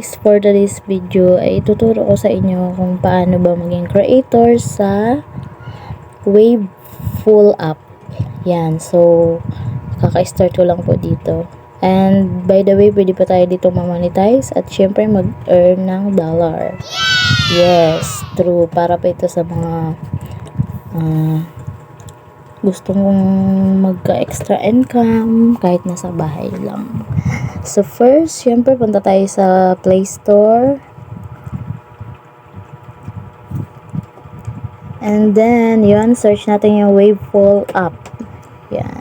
guys, for today's video ay ituturo ko sa inyo kung paano ba maging creator sa Wave Full App. Yan, so kaka-start ko lang po dito. And by the way, pwede pa tayo dito mamonetize at syempre mag-earn ng dollar. Yes, true. Para pa ito sa mga ah, gustong magka-extra income kahit nasa bahay lang. So first, syempre punta tayo sa Play Store. And then, yun, search natin yung Wavefall app. Yan.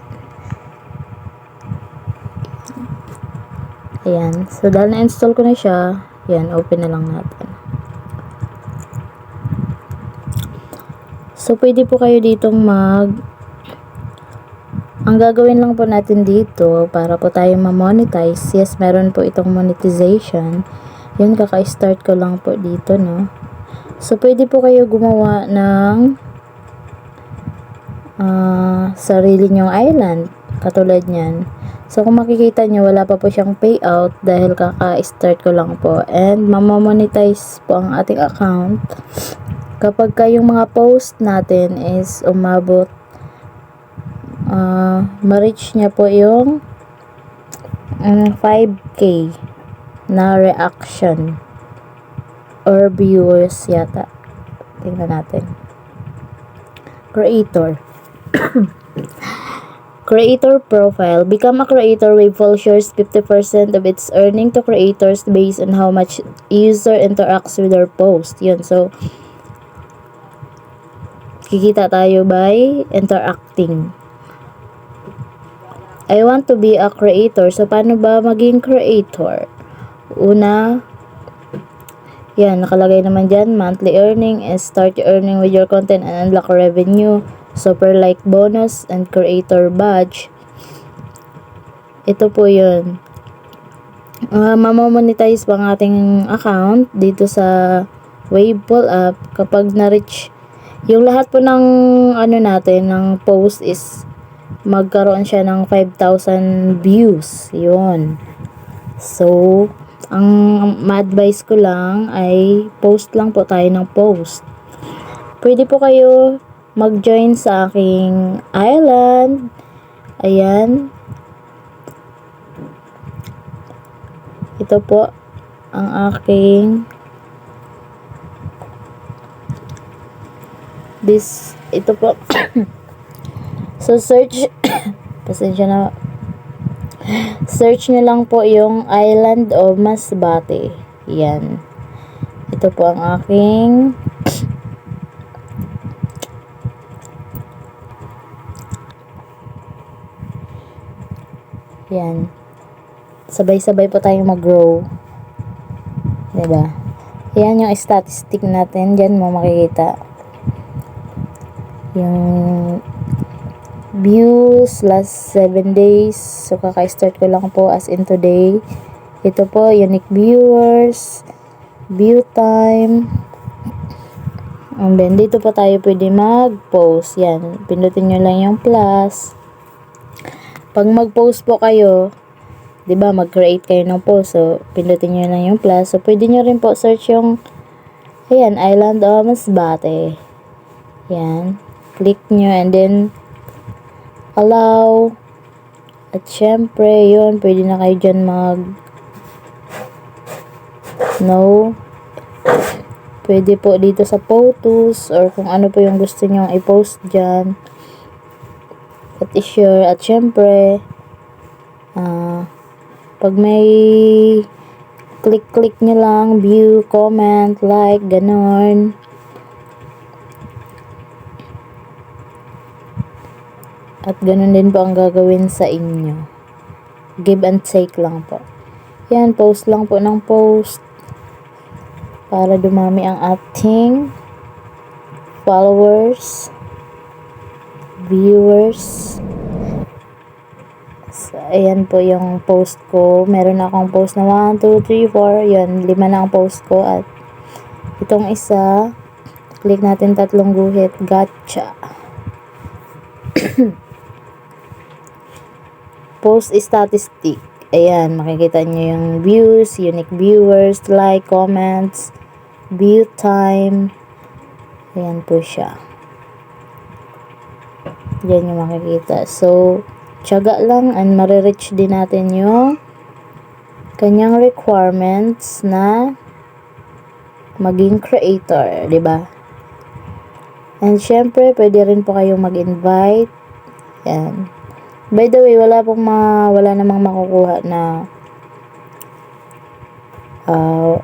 Ayan. So, dahil na-install ko na siya, yan, open na lang natin. So, pwede po kayo ditong mag ang gagawin lang po natin dito para po tayo ma-monetize. Yes, meron po itong monetization. Yun, kaka-start ko lang po dito, no? So, pwede po kayo gumawa ng ah, sarili nyong island. Katulad nyan. So, kung makikita nyo, wala pa po siyang payout dahil kaka-start ko lang po. And, mamamonetize po ang ating account kapag kayong mga post natin is umabot uh, ma-reach niya po yung um, 5k na reaction. Or viewers yata. Tingnan natin. Creator. Creator profile. Become a creator Wavefall shares 50% of its earning to creators based on how much user interacts with their post. Yun so kikita tayo by interacting I want to be a creator. So, paano ba maging creator? Una, yan, nakalagay naman dyan, monthly earning is start earning with your content and unlock revenue, super like bonus, and creator badge. Ito po yun. Uh, mamamonetize pa ang ating account dito sa Wavepool app kapag na-reach yung lahat po ng ano natin, ng post is magkaroon siya ng 5,000 views. Yun. So, ang ma-advise ko lang ay post lang po tayo ng post. Pwede po kayo mag-join sa aking island. Ayan. Ito po ang aking this ito po So, search, pasensya na, search nyo lang po yung Island of Masbate. Yan. Ito po ang aking Yan. Sabay-sabay po tayong mag-grow. Diba? Yan yung statistic natin. Diyan mo makikita. Yung views last 7 days. So, kaka-start ko lang po as in today. Ito po, unique viewers, view time, and then, dito po tayo pwede mag-post. Yan, pindutin nyo lang yung plus. Pag mag-post po kayo, 'di ba mag-create kayo ng post. So, pindutin nyo lang yung plus. So, pwede nyo rin po search yung ayan, Island of Masbate. Yan. Click nyo and then allow. At syempre, yun, pwede na kayo dyan mag no. Pwede po dito sa photos or kung ano po yung gusto nyong i-post dyan. At i-share. At syempre, uh, pag may click-click nyo lang, view, comment, like, ganon. At ganun din po ang gagawin sa inyo. Give and take lang po. Yan, post lang po ng post. Para dumami ang ating followers, viewers. So, ayan po yung post ko. Meron akong post na 1, 2, 3, 4. Yan, lima na ang post ko. At itong isa, click natin tatlong guhit. Gotcha. post statistic. ayan, makikita nyo yung views, unique viewers, like, comments, view time. Ayan po siya. Yan yung makikita. So, tiyaga lang and marireach din natin yung kanyang requirements na maging creator, ba? And syempre, pwede rin po kayong mag-invite. Yan. By the way, wala pong ma, wala namang makukuha na uh,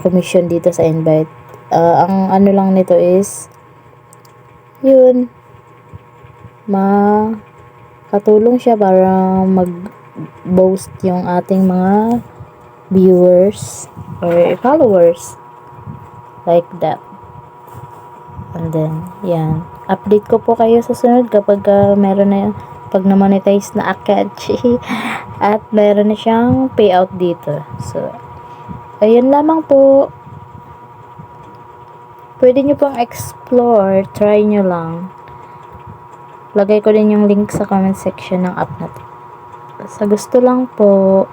commission dito sa invite. Uh, ang ano lang nito is yun ma katulong siya para mag-boast yung ating mga viewers or followers. Like that. And then yan. Update ko po kayo sa sunod kapag uh, meron na yung pag na-monetize na Akachi at meron na siyang payout dito. So ayun lamang po. Pwede nyo pong explore. Try nyo lang. Lagay ko din yung link sa comment section ng app na to sa gusto lang po.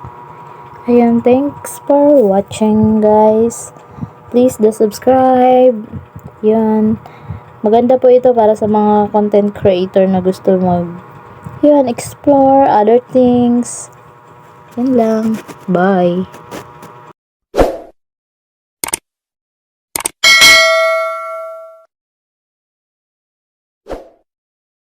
Ayun thanks for watching guys. Please do subscribe. Yun. Maganda po ito para sa mga content creator na gusto mag yun explore other things. Yun lang. Bye